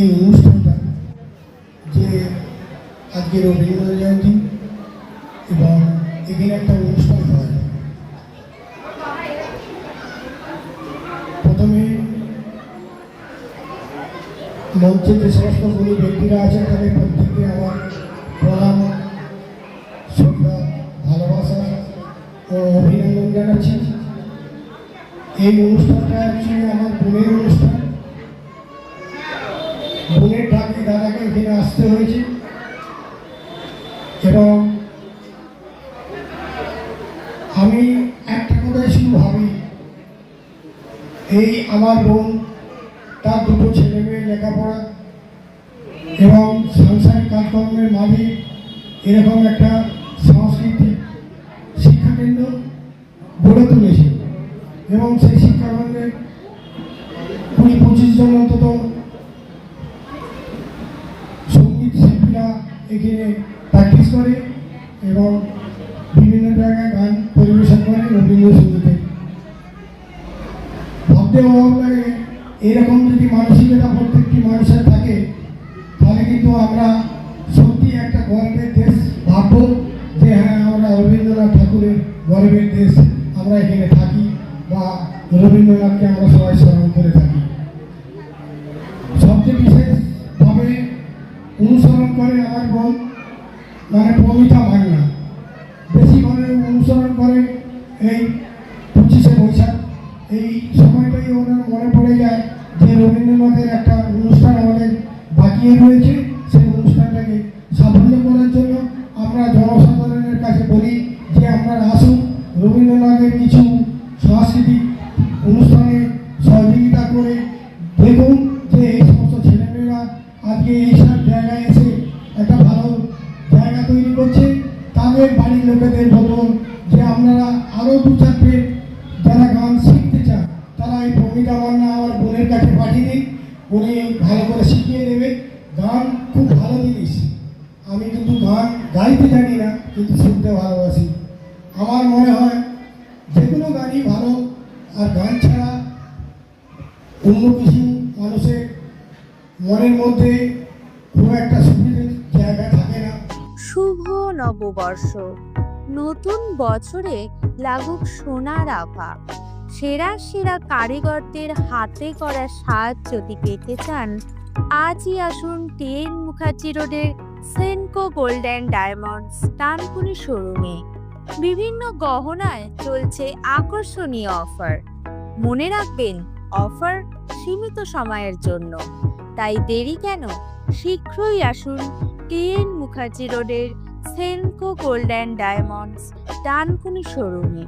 এই অনুষ্ঠানটা যে আজকে রবীন্দ্র জয়ন্তী এবং এখানে একটা অনুষ্ঠান হয়। প্রথমে মঞ্চে যে সমস্ত গুণী ব্যক্তিরা আছেন তাদের প্রত্যেককে আমার প্রণাম, শ্রদ্ধা, ভালোবাসা ও অভিনন্দন জানাচ্ছি। এই অনুষ্ঠানটা হচ্ছে আমার বোনের অনুষ্ঠান। এই আমার বোন, তার দুটো ছেলে মেয়ে লেখাপড়া এবং সাংসারিক কাজকর্মের মাঝে এরকম একটা সাংস্কৃতিক শিক্ষাকেন্দ্র গড়ে তুলেছে। এবং সেই শিক্ষাকেন্দ্রে কুড়ি পঁচিশ জন অন্তত সংগীত শিল্পীরা এখানে প্র্যাকটিস করে এবং বিভিন্ন জায়গায় গান পরিবেশন করে রবীন্দ্রসঙ্গীতে অভাব লাগে এরকম যদি মানসিকতা প্রত্যেকটি মানুষের থাকে, তাহলে কিন্তু আমরা সত্যি একটা গর্বের দেশ ভাববো যে হ্যাঁ আমরা রবীন্দ্রনাথ ঠাকুরের গর্বের দেশ, আমরা এখানে থাকি বা রবীন্দ্রনাথকে আমরা সবাই স্মরণ করে থাকি। সবচেয়ে বিশেষভাবে অনুসরণ করে আমার বোন মানে প্রমিতা মান্না। বেশিভাবে অনুসরণ করে এই পঁচিশে বৈশাখ, এই সময়টাই ওনার মনে পড়ে যায় যে রবীন্দ্রনাথের একটা অনুষ্ঠান আমাদের বাকিয়ে রয়েছে সেই অনুষ্ঠানটাকে সাফল্য করার জন্য আমরা জনসাধারণের কাছে বলি যে আপনারা আসুন, রবীন্দ্রনাথের কিছু সাংস্কৃতিক অনুষ্ঠানে সহযোগিতা করে দেখুন যে এই সমস্ত ছেলেমেয়েরা আজকে এইসব জায়গায় এসে একটা ভালো জায়গা তৈরি করছে। তাদের বাড়ির লোকেদের বলুন যে আপনারা আরও দু চারটে প্রমিতা মান্না আমার বোনের কাছে পাঠিয়ে দিন। উনি ভালো করে শিখিয়ে দেবে। গান খুব ভালো জিনিস। আমি কিন্তু গান গাইতে জানি না, কিন্তু শুনতে ভালোবাসি। আমার মনে হয় যে কোনো গানই ভালো। আর গান ছাড়া অন্য কিছু মানুষের মনের মধ্যে খুব একটা সুবিধের জায়গা থাকে না। শুভ নববর্ষ। নতুন বছরে লাগুক সোনার আভা। সেরা সেরা কারিগরদের হাতে করা সাজ যদি পেতে চান, আজই আসুন টিএন মুখার্জি রোডের Senco gold and diamonds Dankuni শোরুমে। বিভিন্ন গহনায় চলছে আকর্ষণীয় অফার। মনে রাখবেন, অফার সীমিত সময়ের জন্য। তাই দেরি কেন? শীঘ্রই আসুন টিএন মুখার্জি রোডের Senco gold and diamonds Dankuni শোরুমে।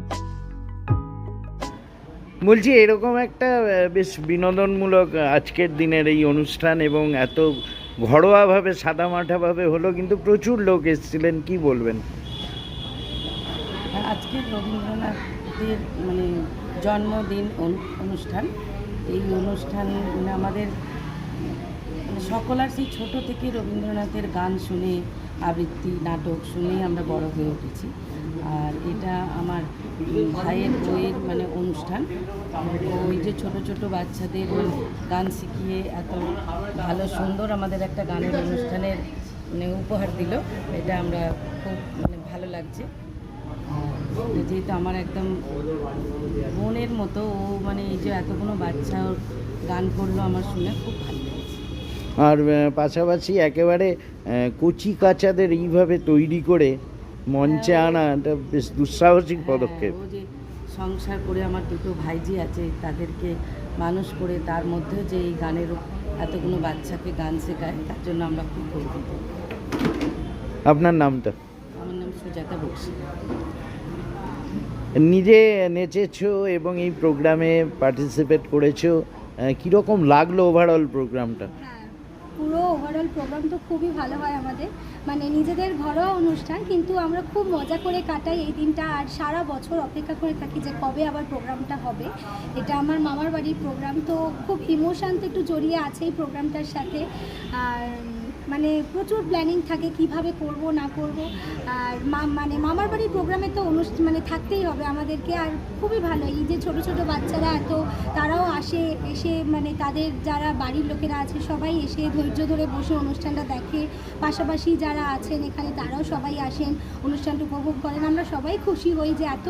বলছি, এরকম একটা বেশ বিনোদনমূলক আজকের দিনের এই অনুষ্ঠান এবং এত ঘরোয়াভাবে, সাদামাঠাভাবে হলো, কিন্তু প্রচুর লোক এসেছিলেন, কি বলবেন? আজকে রবীন্দ্রনাথের মানে জন্মদিন অনু- অনুষ্ঠান। এই অনুষ্ঠান মানে আমাদের মানে সকলার সেই ছোট থেকে রবীন্দ্রনাথের গান শুনে, আবৃত্তি, নাটক শুনে আমরা বড় হয়ে উঠেছি। আর এটা আমার ভাইয়ের বইয়ের মানে অনুষ্ঠান। ওই যে ছোট ছোট বাচ্চাদের গান শিখিয়ে এত ভালো সুন্দর আমাদের একটা গানের অনুষ্ঠানের মানে উপহার দিল। এটা আমরা খুব মানে ভালো লাগছে। যেহেতু আমার একদম বোনের মতো, ও মানে এই যে এতগুলো বাচ্চা গান করল আমার শুনে খুব ভালো লেগেছে। আর পাশাপাশি একেবারে কচি কাচাদের এইভাবে তৈরি করে মঞ্চে আনা এটা বেশ দুঃসাহসিক পদক্ষেপ। হ্যাঁ, ও যে সংসার করে আমার দুটো ভাইজি আছে তাদেরকে মানুষ করে তার মধ্যে যে এই গানের এতগুলো বাচ্চাকে গান শেখায় তার জন্য আমরা খুব গর্বিত। আপনার নামটা? আমার নাম সুজাতা বক্সি। নিজে নেচেছো এবং এই প্রোগ্রামে পার্টিসিপেট করেছ কীরকম লাগল ওভারঅল প্রোগ্রামটা? হ্যাঁ ওভারঅল প্রোগ্রাম তো খুবই ভালো হয় আমাদের। মানে নিজেদের ঘরোয়া অনুষ্ঠান, কিন্তু আমরা খুব মজা করে কাটাই এই দিনটা আর সারা বছর অপেক্ষা করে থাকি যে কবে আবার প্রোগ্রামটা হবে। এটা আমার মামার বাড়ির প্রোগ্রাম তো খুব ইমোশান তো একটু জড়িয়ে আছে এই প্রোগ্রামটার সাথে। আর মানে প্রচুর প্ল্যানিং থাকে কীভাবে করব, না করব। আর মানে মামার বাড়ির প্রোগ্রামে তো অনুষ্ঠান মানে থাকতেই হবে আমাদেরকে। আর খুবই ভালো, এই যে ছোট ছোট বাচ্চারা এত, তারাও আসে, এসে মানে তাদের যারা বাড়ির লোকেরা আছে, সবাই এসে ধৈর্য ধরে বসে অনুষ্ঠানটা দেখে। পাশাপাশি যারা আছেন এখানে, তারাও সবাই আসেন অনুষ্ঠানটা উপভোগ করেন। আমরা সবাই খুশি হই যে এত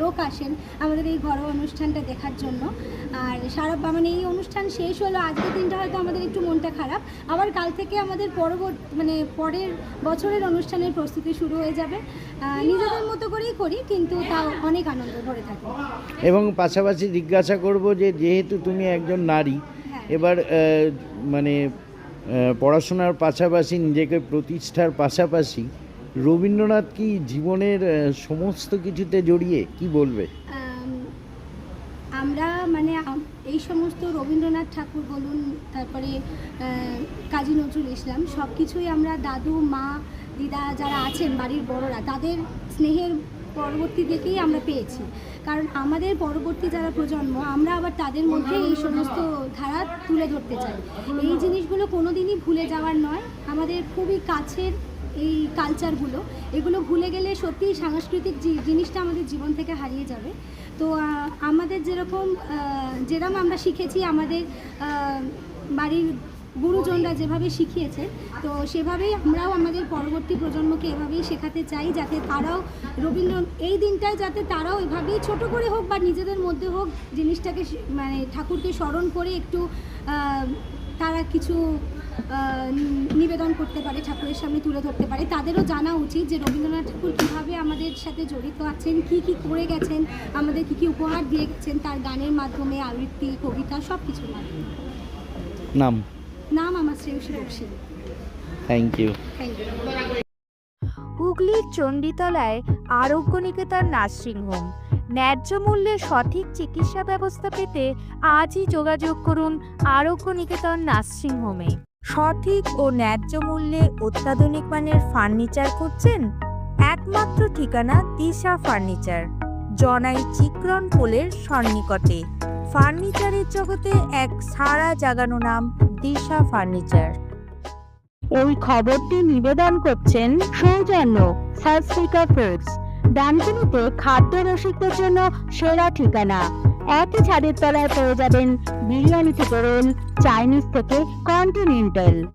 লোক আসেন আমাদের এই ঘরোয়া অনুষ্ঠানটা দেখার জন্য। আর সারা মানে এই অনুষ্ঠান শেষ হলো, আজকের দিনটা হয়তো আমাদের একটু মনটা খারাপ। আবার কাল থেকে আমাদের পরবর্তী মানে পরের বছরের অনুষ্ঠানের প্রস্তুতি শুরু হয়ে যাবে। নিজেদের মতো করেই করি কিন্তু তাও অনেক আনন্দ ভরে থাকে। এবং পাশাপাশি জিজ্ঞাসা করব যে যেহেতু তুমি একজন নারী হ্যাঁ। এবার মানে পড়াশোনার পাশাপাশি নিজেকে প্রতিষ্ঠার পাশাপাশি রবীন্দ্রনাথ কি জীবনের সমস্ত কিছুতে জড়িয়ে কি বলবে? আমরা মানে এই সমস্ত রবীন্দ্রনাথ ঠাকুর বলুন, তারপরে কাজী নজরুল ইসলাম সব কিছুই আমরা দাদু, মা, দিদা যারা আছেন বাড়ির বড়রা, তাদের স্নেহের পরবর্তী থেকেই আমরা পেয়েছি। কারণ আমাদের পরবর্তী যারা প্রজন্ম, আমরা আবার তাদের মধ্যে এই সমস্ত ধারা তুলে ধরতে চাই। এই জিনিসগুলো কোনোদিনই ভুলে যাওয়ার নয়। আমাদের খুবই কাছের এই কালচারগুলো এগুলো ভুলে গেলে সত্যিই সাংস্কৃতিক জিনিসটা আমাদের জীবন থেকে হারিয়ে যাবে। তো আমাদের যেরকম যেরকম আমরা শিখেছি, আমাদের বাড়ির গুরুজনরা যেভাবে শিখিয়েছে, তো সেভাবেই আমরাও আমাদের পরবর্তী প্রজন্মকে এভাবেই শেখাতে চাই, যাতে তারাও রবীন্দ্র, এই দিনটায় যাতে তারাও এভাবেই ছোট করে হোক বা নিজেদের মধ্যে হোক, জিনিসটাকে মানে ঠাকুরকে স্মরণ করে একটু তারা কিছু নিবেদন করতে পারে ঠাকুরের সামনে তুলে ধরতে পারে। তাদেরও জানা উচিত যে রবীন্দ্রনাথ ঠাকুর কীভাবে আমাদের সাথে জড়িত আছেন কি কি করে গেছেন আমাদের কি কি উপহার দিয়ে গেছেন তার গানের মাধ্যমে আবৃত্তি কবিতা সব কিছুর মাধ্যমে নাম? নাম আমার Shreyasi Bakshi thank you thank you হুগলির চণ্ডীতলায় আরোগ্য নিকেতন নার্সিংহোম ন্যায্য মূল্যে সঠিক চিকিৎসা ব্যবস্থা পেতে আজই যোগাযোগ করুন আরোগ্য নিকেতন নার্সিংহোমে সঠিক ও ন্যায্য মূল্যে অত্যাধুনিক মানের ফার্নিচার খুঁজছেন একমাত্র ঠিকানা দিশা ফার্নিচার, জনাই চিক্রন পোলের সন্নিকটে। ফার্নিচারের জগতে এক সারা জাগানো নাম দিশা ফার্নিচার। ওই খবরটি নিবেদন করছেন সৌজন্য সাবস্পিকার ফুডস ডানকুনিতে খাদ্য রসিকদের জন্য সেরা ঠিকানা। একই ছাদের তলায় পেয়ে যাবেন বিরিয়ানি থেকে রোল চাইনিজ থেকে কন্টিনেন্টাল।